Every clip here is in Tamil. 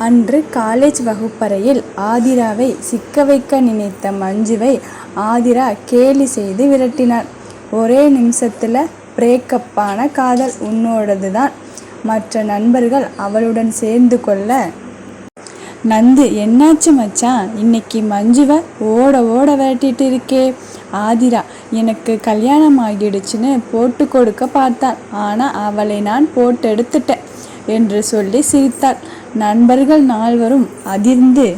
அன்று காலேஜ் வகுப்பறையில் ஆதிராவை சிக்க வைக்க நினைத்த மஞ்சுவை ஆதிரா கேலி செய்து விரட்டினார். ஒரே நிமிஷத்துல பிரேக்கப்பான காதல் உன்னோடது தான். மற்ற நண்பர்கள் அவளுடன் சேர்ந்து கொள்ள நந்து என்னாச்சு மச்சான் இன்னைக்கு மஞ்சுவை ஓட ஓட விரட்டிட்டு இருக்கே ஆதிரா எனக்கு கல்யாணம் ஆகிடுச்சுன்னு போட்டு கொடுக்க பார்த்தான் ஆனா அவளை நான் போட்டு எடுத்துட்டேன் என்று சொல்லி சிரித்தாள் நண்பர்கள் நால்வரும் அதிர்ந்து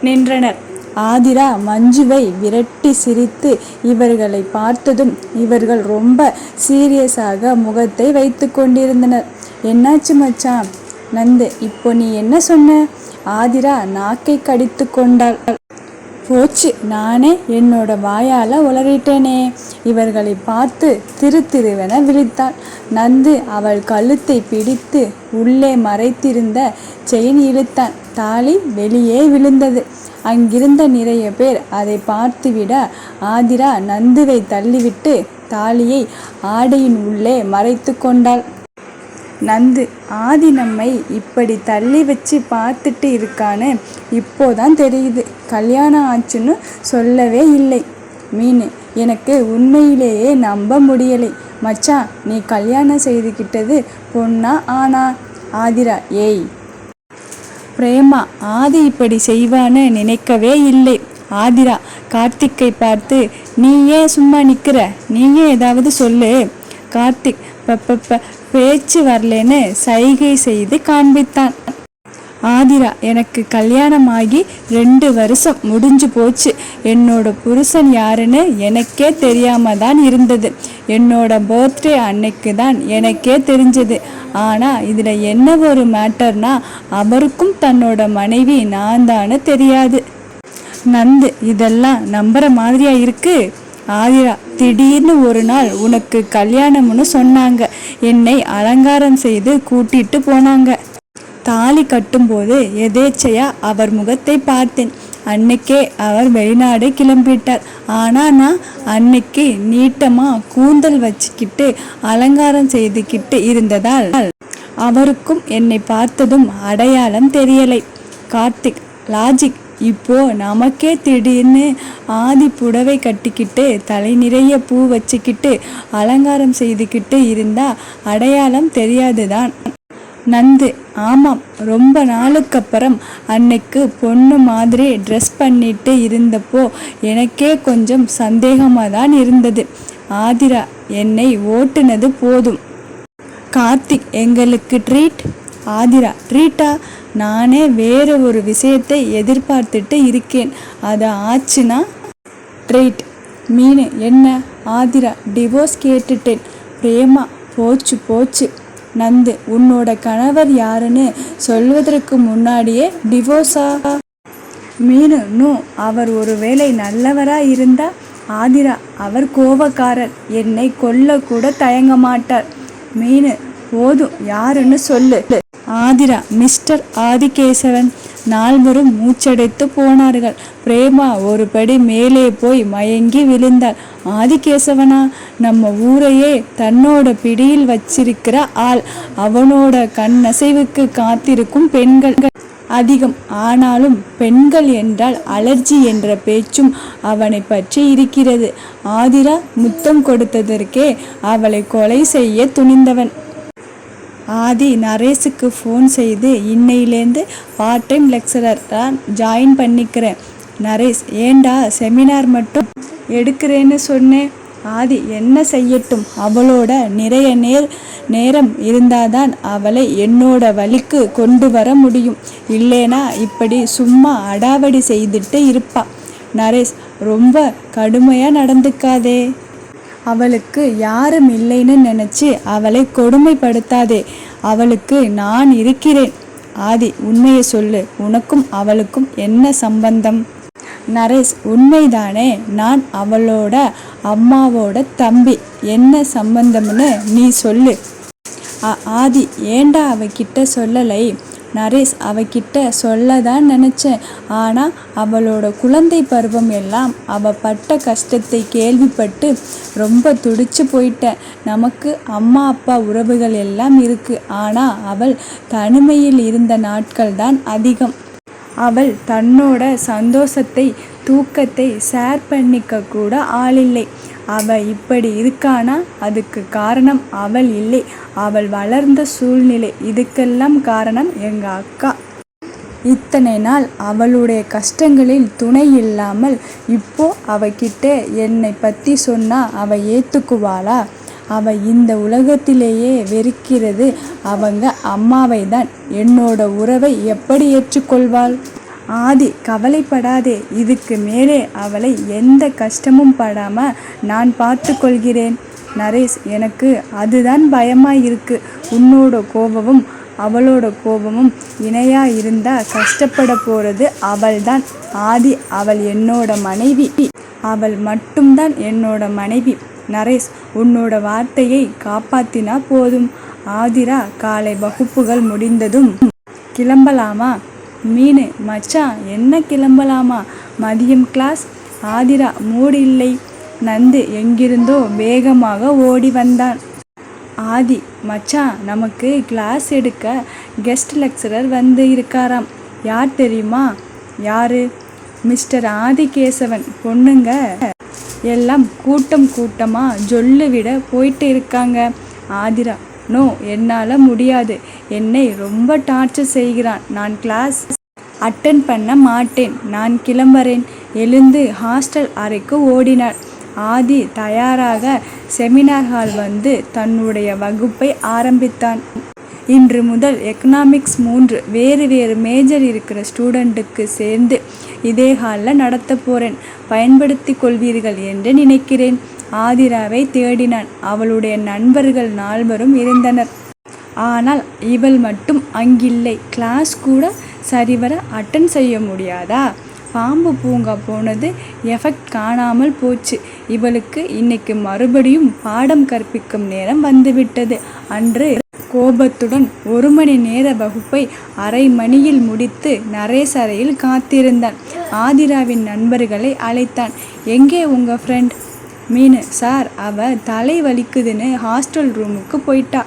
நின்றனர். ஆதிரா மஞ்சுவை விரட்டி சிரித்து இவர்களை பார்த்ததும் இவர்கள் ரொம்ப சீரியஸாக முகத்தை வைத்து கொண்டிருந்தனர். என்னாச்சு மச்சான்? நந்து இப்போ நீ என்ன சொன்ன? ஆதிரா நாக்கை கடித்து கொண்டாள். போச்சு. நானே என்னோட வாயால உளறிட்டேனே. இவர்களை பார்த்து திரு திருவென விழித்தாள். நந்து அவள் கழுத்தை பிடித்து உள்ளே மறைத்திருந்த செயின் இழுத்தான். தாலி வெளியே விழுந்தது. அங்கிருந்த நிறைய பேர் அதை பார்த்துவிட ஆதிரா நந்துவை தள்ளிவிட்டு தாலியை ஆடையின் உள்ளே மறைத்து கொண்டாள். நந்து ஆதி நம்மை இப்படி தள்ளி வச்சு பார்த்துட்டு இருக்கான்னு இப்போதான் தெரியுது. கல்யாணம் ஆச்சுன்னு சொல்லவே இல்லை. மீன் எனக்கு உண்மையிலேயே நம்ப முடியலை. மச்சான் நீ கல்யாணம் செய்துக்கிட்டது பொண்ணா ஆனா ஆதிரா ஏய். பிரேமா ஆதி இப்படி செய்வான்னு நினைக்கவே இல்லை. ஆதிரா கார்த்திக்கை பார்த்து நீ ஏன் சும்மா நிற்கிற நீயே ஏதாவது சொல்லு. கார்த்திக் பப்பப்ப பேச்சு வரலன்னு சைகை செய்து காண்பித்தான். ஆதிரா எனக்கு கல்யாணம் ஆகி ரெண்டு வருஷம் முடிஞ்சு போச்சு. என்னோட புருஷன் யாருன்னு எனக்கே தெரியாம தான் இருந்தது. என்னோட பர்த்டே அன்னைக்கு தான் எனக்கே தெரிஞ்சது. ஆனால் இதில் என்ன ஒரு மேட்டர்னா அவருக்கும் தன்னோட மனைவி நான் தானே தெரியாது. நந்து இதெல்லாம் நம்புற மாதிரியா இருக்கு? ஆதிரா திடீர்னு ஒரு நாள் உனக்கு கல்யாணம்னு சொன்னாங்க. என்னை அலங்காரம் செய்து கூட்டிட்டு போனாங்க. தாலி கட்டும்போது எதேச்சையா அவர் முகத்தை பார்த்தேன். அன்னைக்கே அவர் வெளிநாடு கிளம்பிட்டார். ஆனா நான் அன்னைக்கு நீட்டமா கூந்தல் வச்சுக்கிட்டு அலங்காரம் செய்துக்கிட்டு இருந்ததால் அவருக்கும் என்னை பார்த்ததும் அடையாளம் தெரியலை. கார்த்திக் லாஜிக் இப்போ நமக்கே திடீர்னு ஆதி புடவை கட்டிக்கிட்டு தலை நிறைய பூ வச்சுக்கிட்டு அலங்காரம் செய்துக்கிட்டு இருந்தா அடையாளம் தெரியாதுதான். நந்து ஆமாம் ரொம்ப நாளுக்கு அப்புறம் அன்னைக்கு பொண்ணு மாதிரி ட்ரெஸ் பண்ணிட்டு இருந்தப்போ எனக்கே கொஞ்சம் சந்தேகமாக தான் இருந்தது. ஆதிரா என்னை ஓட்டுனது போதும். கார்த்திக் எங்களுக்கு ட்ரீட் ஆதிரா ட்ரீட்டா நானே வேறு ஒரு விஷயத்தை எதிர்பார்த்துட்டு இருக்கேன். அது ஆச்சுன்னா? ட்ரீட் மீன் என்ன? ஆதிரா டிவோர்ஸ் கேட்டுட்டேன். பிரேமா போச்சு போச்சு. நந்து உன்னோட கணவர் யாருன்னு சொல்வதற்கு முன்னாடியே டிவோர்ஸா மீனு நூ அவர் ஒருவேளை நல்லவரா இருந்தா? ஆதிரா அவர் கோபக்காரர் என்னை கொல்ல கூட தயங்க மாட்டார். மீனு போதும் யாருன்னு சொல்லு. ஆதிரா மிஸ்டர் ஆதிகேசவன் நால்வரும் மூச்சடைத்து போனார்கள். பிரேமா ஒரு படி மேலே போய் மயங்கி விழுந்தாள். ஆதிகேசவனா நம்ம ஊரையே தன்னோட பிடியில் வச்சிருக்கிற ஆள். அவனோட கண்ணசைவுக்கு காத்திருக்கும் பெண்கள் அதிகம். ஆனாலும் பெண்கள் என்றால் அலர்ஜி என்ற பேச்சும் அவனை பற்றி இருக்கிறது. ஆதிரா முத்தம் கொடுத்ததற்கே அவளை கொலை செய்ய துணிந்தவன். ஆதி நரேஷுக்கு ஃபோன் செய்து இன்னையிலேருந்து பார்ட் டைம் லெக்சரர் தான் ஜாயின் பண்ணிக்கிறேன் நரேஷ். ஏண்டா செமினார் மட்டும் எடுக்கிறேன்னு சொன்னேன்? ஆதி என்ன செய்யட்டும்? அவளோட நிறைய நேர் நேரம் இருந்தாதான் அவளை என்னோட வழிக்கு கொண்டு வர முடியும். இல்லைனா இப்படி சும்மா அடாவடி செய்துட்டு இருப்பா. நரேஷ் ரொம்ப கடுமையாக நடந்துக்காதே. அவளுக்கு யாரும் இல்லைன்னு நினச்சி அவளை கொடுமைப்படுத்தாதே. அவளுக்கு நான் இருக்கிறேன். ஆதி உண்மையை சொல்லு. உனக்கும் அவளுக்கும் என்ன சம்பந்தம்? நரேஷ் உண்மைதானே. நான் அவளோட அம்மாவோட தம்பி. என்ன சம்பந்தம்னு நீ சொல்லு. ஆதி ஏண்டா அவகிட்ட சொல்லலை? நரேஷ் அவகிட்ட சொல்ல தான் நினச்சேன். ஆனால் அவளோட குழந்தை பருவம் எல்லாம் அவள் பட்ட கஷ்டத்தை கேள்விப்பட்டு ரொம்ப துடிச்சு போயிட்டேன். நமக்கு அம்மா அப்பா உறவுகள் எல்லாம் இருக்கு. ஆனால் அவள் தனிமையில் இருந்த நாட்கள் தான் அதிகம். அவள் தன்னோட சந்தோஷத்தை தூக்கத்தை ஷேர் பண்ணிக்க கூட ஆளில்லை. அவள் இப்படி இருக்கானா? அதுக்கு காரணம் அவள் இல்லை. அவள் வளர்ந்த சூழ்நிலை. இதுக்கெல்லாம் காரணம் எங்க அக்கா. இத்தனை நாள் அவளுடைய கஷ்டங்களில் துணை இல்லாமல் இப்போ அவகிட்ட என்னை பற்றி சொன்னா அவள் ஏற்றுக்குவாளா அவள் இந்த உலகத்திலேயே வெறுக்கிறது அவங்க அம்மாவை தான் என்னோட உறவை எப்படி ஏற்றுக்கொள்வாள்? ஆதி கவலைப்படாதே. இதுக்கு மேலே அவளை எந்த கஷ்டமும் படாமல் நான் பார்த்து கொள்கிறேன் நரேஷ் எனக்கு அதுதான் பயமாக இருக்கு உன்னோட கோபமும் அவளோட கோபமும் இணையா இருந்தா கஷ்டப்பட போறது அவள்தான். ஆதி அவள் என்னோட மனைவி. அவள் மட்டும்தான் என்னோட மனைவி. நரேஷ் உன்னோட வார்த்தையை காப்பாத்தினா போதும். ஆதிரா காலை வகுப்புகள் முடிந்ததும் கிளம்பலாமா? மீன் மச்சான் என்ன கிளம்பலாமா? மதியம் கிளாஸ் ஆதிரா மூடு இல்லை. நந்து எங்கிருந்தோ வேகமாக ஓடி வந்தான். ஆதி மச்சான் நமக்கு கிளாஸ் எடுக்க கெஸ்ட் லெக்சரர் வந்து இருக்காராம். யார் தெரியுமா? யாரு? மிஸ்டர் ஆதிகேசவன் பொண்ணுங்க. எல்லாம் கூட்டம் கூட்டமாக ஜொல்லு விட போயிட்டு இருக்காங்க. ஆதிரா நோ என்னால் முடியாது. என்னை ரொம்ப டார்ச்சர் செய்கிறான். நான் கிளாஸ் அட்டன் பண்ண மாட்டேன். நான் கிளம்புறேன். எழுந்து ஹாஸ்டல் அறைக்கு ஓடினார் ஆதி தயாராக செமினார் ஹால் வந்து தன்னுடைய வகுப்பை ஆரம்பித்தான். இன்று முதல் எக்கனாமிக்ஸ் மூன்று வேறு வேறு மேஜர் இருக்கிற ஸ்டூடெண்ட்டுக்கு சேர்ந்து இதே ஹாலில் நடத்த போகிறேன் பயன்படுத்தி கொள்வீர்கள் என்று நினைக்கிறேன். ஆதிராவை தேடினான். அவளுடைய நண்பர்கள் நால்வரும் இருந்தனர். ஆனால் இவள் மட்டும் அங்கில்லை. கிளாஸ் கூட சரிவர அட்டன் செய்ய முடியாதா? பாம்பு பூங்கா போனது எஃபெக்ட் காணாமல் போச்சு. இவளுக்கு இன்னைக்கு மறுபடியும் பாடம் கற்பிக்கும் நேரம் வந்துவிட்டது. அன்று கோபத்துடன் ஒரு மணி நேர வகுப்பை அரை மணியில் முடித்து நரேசரையில் காத்திருந்தான். ஆதிராவின் நண்பர்களை அழைத்தான். எங்கே உங்கள் ஃப்ரெண்ட் மீனு. சார் அவ தலை வலிக்குதுன்னு ஹாஸ்டல் ரூமுக்கு போயிட்டா.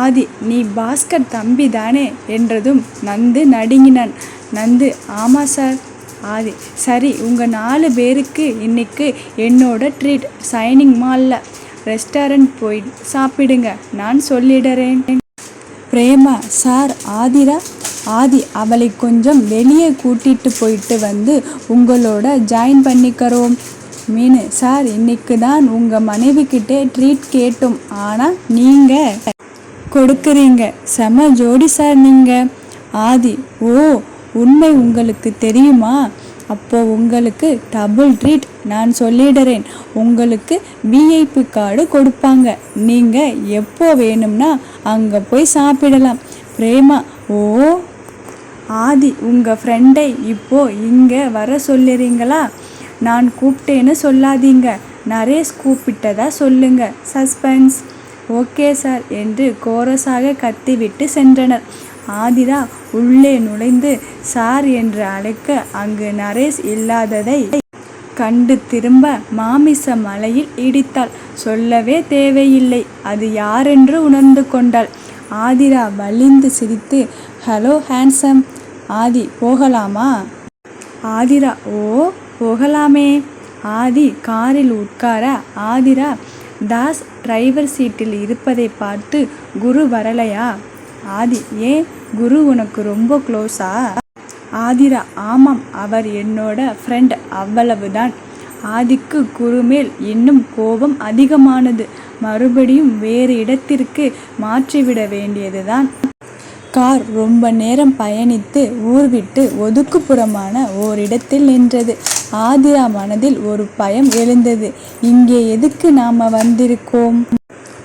ஆதி நீ பாஸ்கர் தம்பி தானே என்றதும் நந்து நடுங்கினான். நந்து ஆமா சார். ஆதி சரி உங்கள் நாலு பேருக்கு இன்னைக்கு என்னோட ட்ரீட். சைனிங் மாலில். ரெஸ்டாரண்ட் போய் சாப்பிடுங்க. நான் சொல்லிடுறேன். பிரேமா சார் ஆதிரா? ஆதி அவளை கொஞ்சம் வெளியே கூட்டிட்டு போயிட்டு வந்து உங்களோட ஜாயின் பண்ணிக்கிறோம். மீனு சார் இன்னைக்கு தான் உங்கள் மனைவிக்கிட்டே ட்ரீட் கேட்டோம். ஆனால் நீங்கள் கொடுக்குறீங்க. செம ஜோடி சார் நீங்கள் ஆதி ஓ உண்மை உங்களுக்கு தெரியுமா? அப்போ உங்களுக்கு டபுள் ட்ரீட் நான் சொல்லிடுறேன். உங்களுக்கு விஐபி கார்டு கொடுப்பாங்க. நீங்கள் எப்போ வேணும்னா அங்கே போய் சாப்பிடலாம். பிரேமா ஓ ஆதி உங்கள் ஃப்ரெண்டை இப்போ இங்கே வர சொல்லுறீங்களா? நான் கூப்பிட்டேன்னு சொல்லாதீங்க. நரேஷ் கூப்பிட்டதா சொல்லுங்க. சஸ்பென்ஸ். ஓகே சார் என்று கோரஸாக கத்திவிட்டு சென்றனர். ஆதிரா உள்ளே நுழைந்து சார் என்று அழைக்க அங்கு நரேஷ் இல்லாததை கண்டு திரும்ப மாமிச மலையில் இடித்தாள். சொல்லவே தேவையில்லை. அது யாரென்று உணர்ந்து கொண்டாள். ஆதிரா வலிந்து சிரித்து ஹலோ ஹேண்ட்ஸம். ஆதி போகலாமா? ஆதிரா ஓ போகலாமே. ஆதி காரில் உட்கார ஆதிரா தாஸ் டிரைவர் சீட்டில் இருப்பதை பார்த்து குரு வரலையா? ஆதி ஏன்? குரு உனக்கு ரொம்ப க்ளோஸா ஆதிரா ஆமாம் அவர் என்னோட ஃப்ரெண்ட் அவ்வளவுதான். ஆதிக்கு குரு மேல் இன்னும் கோபம் அதிகமானது. மறுபடியும் வேறு இடத்திற்கு மாற்றிவிட வேண்டியதுதான். கார் ரொம்ப நேரம் பயணித்து ஊர்விட்டு ஒதுக்குப்புறமான ஓரிடத்தில் நின்றது. ஆதிரா மனதில் ஒரு பயம் எழுந்தது. இங்கே எதுக்கு நாம் வந்திருக்கோம்?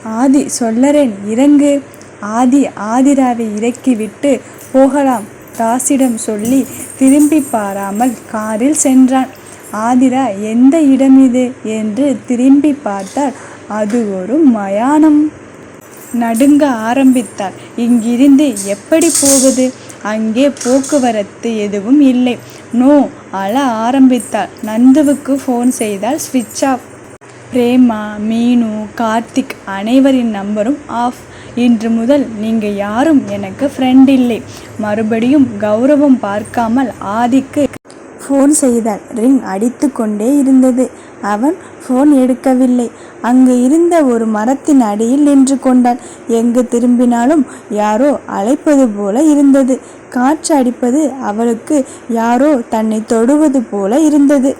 ஆதி சொல்லறேன் இறங்கு. ஆதி ஆதிராவை இறக்கிவிட்டு போகலாம் தாசிடம் சொல்லி திரும்பி பாராமல் காரில் சென்றான். ஆதிரா எந்த இடம் இது? என்று திரும்பி பார்த்தால் அது ஒரு மயானம். நடுங்க ஆரம்பித்தாள். இங்கிருந்து எப்படி போவது அங்கே போக்குவரத்து எதுவும் இல்லை. நோ அழ ஆரம்பித்தாள். நந்துவுக்கு ஃபோன் செய்தால் ஸ்விட்ச் ஆஃப் பிரேமா மீனு கார்த்திக் அனைவரின் நம்பரும் ஆஃப் இன்று முதல் நீங்கள் யாரும் எனக்கு ஃப்ரெண்ட் இல்லை. மறுபடியும் கௌரவம் பார்க்காமல் ஆதிக்கு ஃபோன் செய்தாள். ரிங் அடித்து கொண்டே இருந்தது. அவன் ஃபோன் எடுக்கவில்லை. அங்கு இருந்த ஒரு மரத்தின் அடியில் நின்று கொண்டான் எங்கு திரும்பினாலும் யாரோ அழைப்பது போல இருந்தது. காற்று அடிப்பது அவளுக்கு யாரோ தன்னை தொடுவது போல இருந்தது.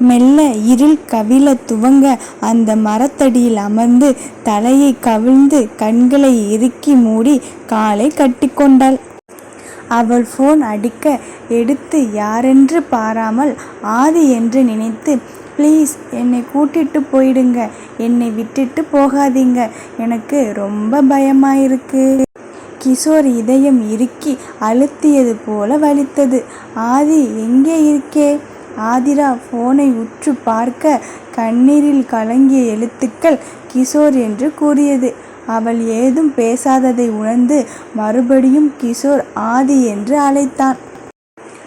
மெல்ல இருள் கவிழ துவங்க அந்த மரத்தடியில் அமர்ந்து தலையை கவிழ்ந்து கண்களை இறுக்கி மூடி காலை கட்டிக்கொண்டாள் அவள் ஃபோன் அடிக்க எடுத்து யாரென்று பாராமல் ஆதி என்று நினைத்து ப்ளீஸ் என்னை கூட்டிட்டு போயிடுங்க. என்னை விட்டுட்டு போகாதீங்க. எனக்கு ரொம்ப பயமாயிருக்கு. கிஷோர் இதயம் இறுக்கி அழுத்தியது போல வலித்தது. ஆதி எங்கே இருக்கே? ஆதிரா ஃபோனை உற்று பார்க்க கண்ணீரில் கலங்கிய எழுத்துக்கள் கிஷோர் என்று கூறியது. அவள் ஏதும் பேசாததை உணர்ந்து மறுபடியும் கிஷோர் ஆதி என்று அழைத்தான்.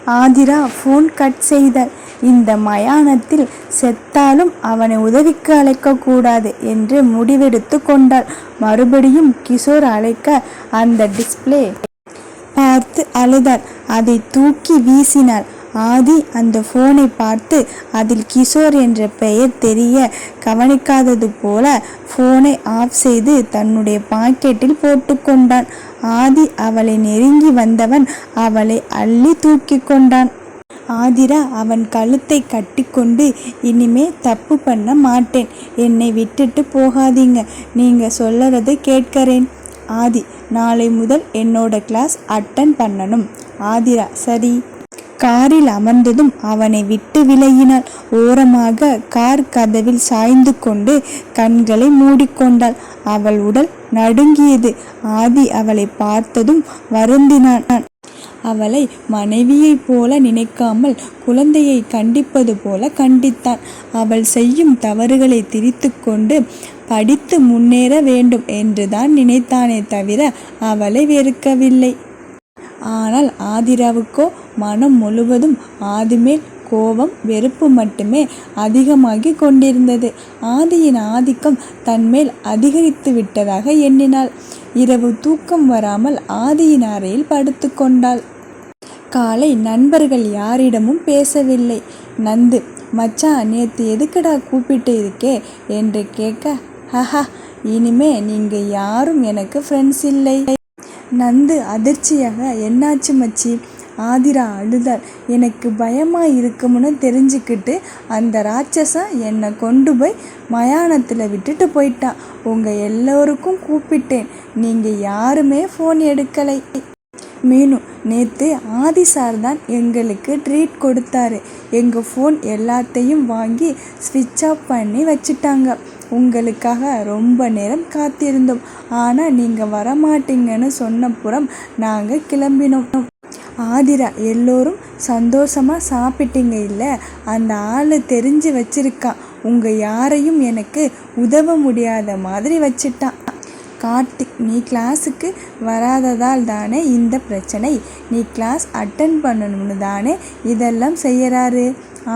ஆதிரா ஃபோன் கட் செய்தாள். இந்த மயானத்தில் செத்தாலும் அவனை உதவிக்கு அழைக்கக்கூடாது என்று முடிவெடுத்து கொண்டாள். மறுபடியும் கிஷோர் அழைக்க அந்த டிஸ்ப்ளே பார்த்து அழுதாள். அதை தூக்கி வீசினாள். ஆதி அந்த ஃபோனை பார்த்து அதில் கிஷோர் என்ற பெயர் தெரிய கவனிக்காதது போல ஃபோனை ஆஃப் செய்து தன்னுடைய பாக்கெட்டில் போட்டுக்கொண்டான் ஆதி அவளை நெருங்கி வந்தவன் அவளை அள்ளி தூக்கி கொண்டான். ஆதிரா அவன் கழுத்தை கட்டிக்கொண்டு இனிமே தப்பு பண்ண மாட்டேன். என்னை விட்டுட்டு போகாதீங்க. நீங்க சொல்லறது கேட்கறேன். ஆதி நாளை முதல் என்னோட கிளாஸ் அட்டன் பண்ணணும். ஆதிரா சரி. காரில் அமர்ந்ததும் அவனை விட்டு விலகினாள். ஓரமாக கார் கதவில் சாய்ந்து கொண்டு கண்களை மூடிக்கொண்டாள். அவள் உடல் நடுங்கியது. ஆதி அவளை பார்த்ததும் வருந்தினான். அவளை மனைவியைப் போல நினைக்காமல் குழந்தையை கண்டிப்பது போல கண்டித்தான். அவள் செய்யும் தவறுகளை திரித்து கொண்டு படித்து முன்னேற வேண்டும் என்றுதான் நினைத்தானே தவிர அவளை வெறுக்கவில்லை. ஆனால் ஆதிராவுக்கோ மனம் முழுவதும் ஆதிமேல் கோபம் வெறுப்பு மட்டுமே அதிகமாகி கொண்டிருந்தது. ஆதியின் ஆதிக்கம் தன்மேல் அதிகரித்து விட்டதாக எண்ணினாள். இரவு தூக்கம் வராமல் ஆதியின் அறையில் படுத்து கொண்டாள் காலை நண்பர்கள் யாரிடமும் பேசவில்லை. நந்து மச்சான் நேத்து எதுக்குடா கூப்பிட்டு இருக்கே? என்று கேட்க ஹஹா இனிமே நீங்க யாரும் எனக்கு ஃப்ரெண்ட்ஸ் இல்லை. நந்து அதிர்ச்சியாக என்னாச்சு மச்சி? ஆதிரா அழுதாள். எனக்கு பயமாக இருக்கும்னு தெரிஞ்சுக்கிட்டு அந்த ராட்சசன் என்னை கொண்டு போய் மயானத்தில் விட்டுட்டு போயிட்டான் உங்கள் எல்லோருக்கும் கூப்பிட்டேன். நீங்கள் யாருமே ஃபோன் எடுக்கலை. மீனு நேற்று ஆதி சார் தான் எங்களுக்கு ட்ரீட் கொடுத்தாரு. எங்கள் ஃபோன் எல்லாத்தையும் வாங்கி ஸ்விட்ச் ஆஃப் பண்ணி வச்சுட்டாங்க. உங்களுக்காக ரொம்ப நேரம் காத்திருந்தோம். ஆனால் நீங்கள் வரமாட்டீங்கன்னு சொன்னப்புறம் நாங்கள் கிளம்பினோம். ஆதிரா எல்லோரும் சந்தோஷமாக சாப்பிட்டீங்க இல்லை? அந்த ஆள் தெரிஞ்சு வச்சிருக்கான் உங்கள் யாரையும் எனக்கு உதவ முடியாத மாதிரி வச்சிட்டான் கார்த்திக் நீ கிளாஸுக்கு வராததால் தானே இந்த பிரச்சனை? நீ கிளாஸ் அட்டன் பண்ணணும்னு தானே இதெல்லாம் செய்கிறாரு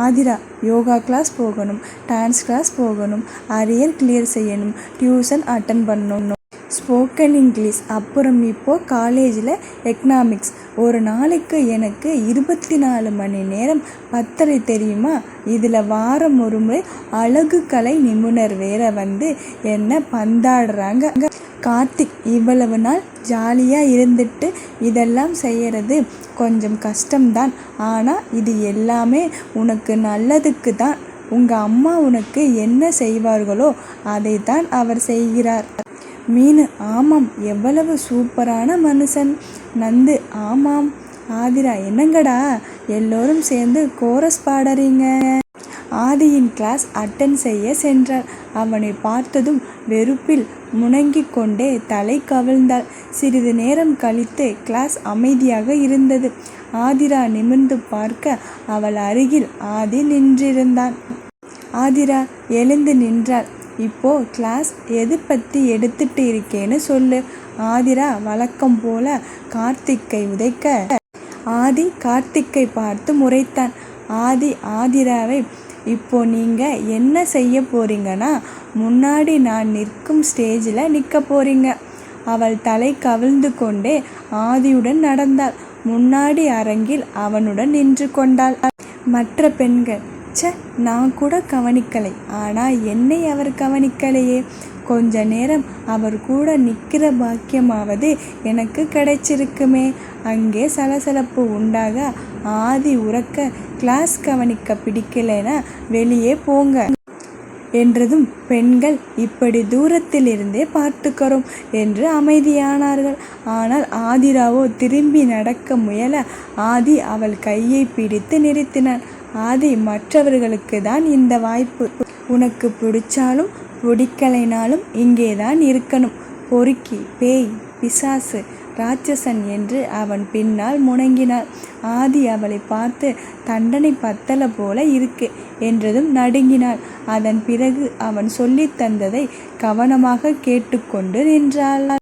ஆதிரா யோகா கிளாஸ் போகணும் டான்ஸ் கிளாஸ் போகணும் அரியர் கிளியர் செய்யணும் டியூஷன் அட்டன் பண்ணணும். ஸ்போக்கன் இங்கிலீஷ் அப்புறம் இப்போது காலேஜில் எக்கனாமிக்ஸ் ஒரு நாளைக்கு எனக்கு இருபத்தி நாலு மணி நேரம் பத்தரை தெரியுமா? இதில் வாரம் ஒரு முறை அழகு கலை நிபுணர் வேற வந்து என்ன பந்தாடுறாங்க. கார்த்திக் இவ்வளவு நாள் ஜாலியாக இருந்துட்டு இதெல்லாம் செய்கிறது கொஞ்சம் கஷ்டம்தான். ஆனால் இது எல்லாமே உனக்கு நல்லதுக்கு தான். உங்கள் அம்மா உனக்கு என்ன செய்வார்களோ அதை தான் அவர் செய்கிறார். மீனு ஆமாம் எவ்வளவு சூப்பரான மனுஷன். நந்து ஆமாம். ஆதிரா என்னங்கடா? எல்லோரும் சேர்ந்து கோரஸ் பாடுறீங்க. ஆதியின் கிளாஸ் அட்டன் செய்ய சென்றார் அவனை பார்த்ததும் வெறுப்பில் முணங்கிக் கொண்டே தலை கவிழ்ந்தாள். சிறிது நேரம் கழித்து கிளாஸ் அமைதியாக இருந்தது. ஆதிரா நிமிர்ந்து பார்க்க அவள் அருகில் ஆதி நின்றிருந்தான். ஆதிரா எழுந்து நின்றாள். இப்போ கிளாஸ் எது பற்றி எடுத்துட்டு இருக்கேன்னு சொல்லு. ஆதிரா வழக்கம் போல கார்த்திக்கை உதைக்க. ஆதி கார்த்திக்கை பார்த்து முறைத்தான். ஆதி ஆதிராவை இப்போ நீங்கள் என்ன செய்ய போறீங்கன்னா முன்னாடி நான் நிற்கும் ஸ்டேஜில் நிற்க போறீங்க. அவள் தலை கவிழ்ந்து கொண்டே ஆதியுடன் நடந்தாள். முன்னாடி அரங்கில் அவனுடன் நின்று கொண்டாள். மற்ற பெண்கள் ச்சே நான் கூட கவனிக்கலை. ஆனால் என்னை அவர் கவனிக்கலையே. கொஞ்ச நேரம் அவர் கூட நிற்கிற பாக்கியமாவது எனக்கு கிடைச்சிருக்குமே. அங்கே சலசலப்பு உண்டாக ஆதி உறக்க கிளாஸ் கவனிக்க பிடிக்கலைன்னா வெளியே போங்க என்றதும் பெண்கள் இப்படி தூரத்தில் இருந்தே பார்த்துக்கிறோம் என்று அமைதியானார்கள். ஆனால் ஆதிராவோ திரும்பி நடக்க முயல ஆதி அவள் கையை பிடித்து நிறுத்தினான் ஆதி மற்றவர்களுக்கு தான் இந்த வாய்ப்பு. உனக்கு பிடிச்சாலும் பிடிக்கலைனாலும் இங்கே தான் இருக்கணும். பொறுக்கி பேய் பிசாசு ராட்சசன் என்று அவன் பின்னால் முணங்கினாள். ஆதி அவளை பார்த்து தண்டனை பத்தல போல இருக்கு என்றதும் நடுங்கினாள். அதன் பிறகு அவன் சொல்லித் தந்ததை கவனமாக கேட்டுக்கொண்டு நின்றாள்.